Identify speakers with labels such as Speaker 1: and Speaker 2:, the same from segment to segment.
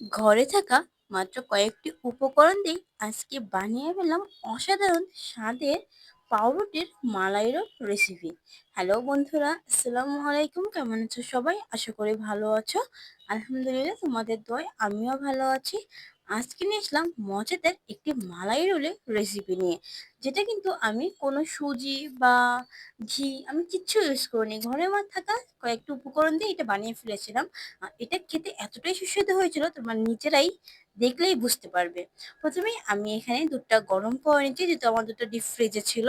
Speaker 1: ঘরে থাকা মাত্র কয়েকটি উপকরণ দিয়ে আজকে বানিয়ে ফেললাম অসাধারণ স্বাদের পাউরুটির মালাইরো রেসিপি হ্যালো বন্ধুরা, আসসালামু আলাইকুম। কেমন আছো সবাই? আশা করি ভালো আছো। আলহামদুলিল্লাহ তোমাদের দয় আমিও ভালো আছি। আজকে নিয়ে আসলাম মজাদার একটি মালাই রোলের রেসিপি নিয়ে যেটা কিন্তু আমি কোনো সুজি বা ঘি আমি কিচ্ছু ইউজ করিনি ঘরে আমার থাকা কয়েকটি উপকরণ দিয়ে এটা বানিয়ে ফেলেছিলাম এটা খেতে এতটাই সুস্বাদু হয়েছিল, তোমার নিজেরাই দেখলেই বুঝতে পারবে। প্রথমেই আমি এখানে দুধটা গরম করে নিচ্ছি, যেহেতু আমার দুধটা ডিপ ফ্রিজে ছিল।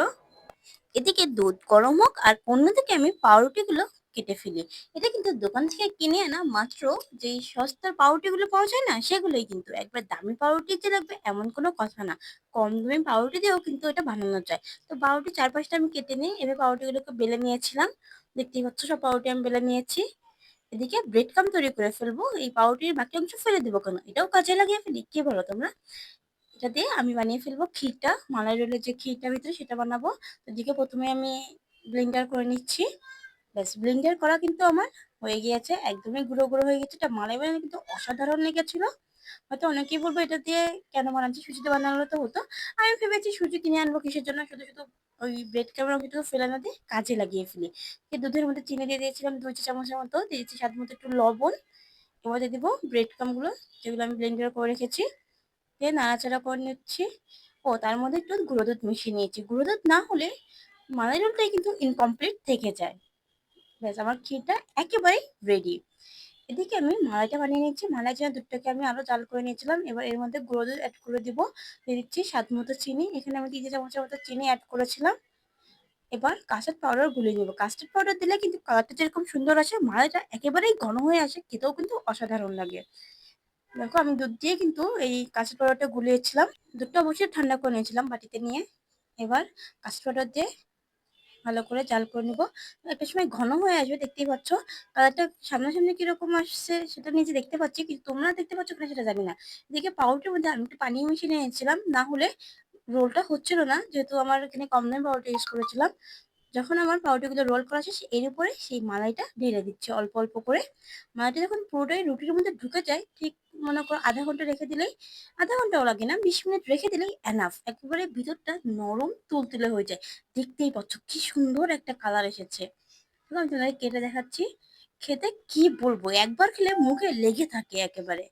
Speaker 1: এদিকে দুধ গরম হোক আর অন্যদিকে আমি পাউরুটিগুলো কেটে ফেলি। এটা কিন্তু দোকান থেকে কিনে আনা মাত্র যেই সস্তার পাউরুটিগুলো পাওয়া যায় না, সেগুলোই কিন্তু। একবার দামি পাউরুটি যে লাগবে এমন কোনো কথা না। কম দামি পাউরুটি দিয়েও কিন্তু এটা বানানো যায়। তো পাউরুটি ৪-৫ আমি কেটে নিই। এবার পাউরুটিগুলোকে বেলে নিয়েছিলাম। দেখতেই পাচ্ছ সব পাউরুটি আমি বেলে নিয়েছি। এদিকে ব্রেড কাম তৈরি করে ফেলব। এই পাউরুটির বাকি অংশ ফেলে দেবো কেন? এটাও কাজে লাগিয়ে ফেলি। কি বলো তোমরা? এটা দিয়ে আমি বানিয়ে ফেলব ক্ষীরটা। মালাই রোলের যে ক্ষীরটা ভিতরে সেটা বানাবো। এদিকে প্রথমে আমি ব্লেন্ডার করে নিচ্ছি। ব্যাস ব্লেন্ডার করা কিন্তু আমার হয়ে গিয়েছে। একদমই গুঁড়ো, গুঁড়ো হয়ে গেছে। এটা মালাই বানানো কিন্তু অসাধারণ লেগেছিল। হয়তো অনেকেই বলব এটা দিয়ে কেন বানাচ্ছি? সুজিতে বানানো তো হতো। আমি ভেবেছি সুজি কিনে আনব কিসের জন্য? শুধু, শুধু ওই ব্রেড ক্রাম্বের অংশটুকু ফেলে না দিয়ে কাজে লাগিয়ে ফেলি। দুধের মধ্যে চিনি দিয়ে দিয়েছিলাম দুই চামচের মতো। দিয়েছি স্বাদ মতো একটু লবণ। এবার দিয়ে দেবো ব্রেড ক্রাম্বগুলো যেগুলো আমি ব্লেন্ডার করে রেখেছি। দিয়ে নাড়াচাড়া করে নিচ্ছি। ও তার মধ্যে একটু গুঁড়ো দুধ মিশিয়ে নিয়েছি। গুঁড়ো দুধ না হলে মালাই রোলটাই কিন্তু ইনকমপ্লিট থেকে যায়। ব্যাস আমার ক্ষীরটা একেবারেই রেডি। এদিকে আমি মালাইটা বানিয়ে নিচ্ছি। মালাই জন্য দুধটাকে আমি আরও জাল করে নিয়েছিলাম। এবার এর মধ্যে গুঁড়ো দুধ অ্যাড করে দিব। দিয়ে দিচ্ছি স্বাদ মতো চিনি। এখানে আমি ৩ চা চামচের মতো চিনি অ্যাড করেছিলাম। এবার কাস্টার্ড পাউডার গুলিয়ে নেব। কাস্টার্ড পাউডার দিলে কিন্তু কালারটা যেরকম সুন্দর আসে, মালাইটা একেবারেই ঘন হয়ে আসে। খেতেও কিন্তু অসাধারণ লাগে। দেখো, আমি দুধ দিয়ে কিন্তু এই কাস্টার্ড পাউডারটা গুলিয়েছিলাম। দুধটা অবশ্যই ঠান্ডা করে নিয়েছিলাম বাটিতে নিয়ে। এবার কাস্টার্ড পাউডার দিয়ে ভালো করে জাল করে নিব। একটা সময় ঘন হয়ে আসবে, দেখতেই পাচ্ছ। কালারটা সামনাসামনি কীরকম আসছে সেটা নিজে দেখতে পাচ্ছি। কিন্তু তোমরা দেখতে পাচ্ছ কিনা সেটা জানি না। এদিকে পাউরুটির মধ্যে আমি একটু পানি মিশিয়ে নিয়েছিলাম। না হলে রোলটা হচ্ছিল না। যেহেতু আমার এখানে কম দামে পাউরুটি ইউজ করেছিলাম। যখন আমার পাউরুটিগুলো রোল করা শেষ এর উপরে সেই মালাইটা ঢেলে দিচ্ছি অল্প, অল্প করে। মালাইটা যখন পুরোটাই রুটির মধ্যে ঢুকে যায় ঠিক মনে করো আধা ঘণ্টা রেখে দিলেই আধা ঘন্টাও লাগে না ২০ মিনিট রেখে দিলেই এনাফ। একেবারে ভিতরটা নরম তুলতুলে হয়ে যায়। দেখতেই পাচ্ছ কি সুন্দর একটা কালার এসেছে। আমি তোমাদের কেটে দেখাচ্ছি। খেতে কি বলব একবার খেলে মুখে লেগে থাকে একেবারে।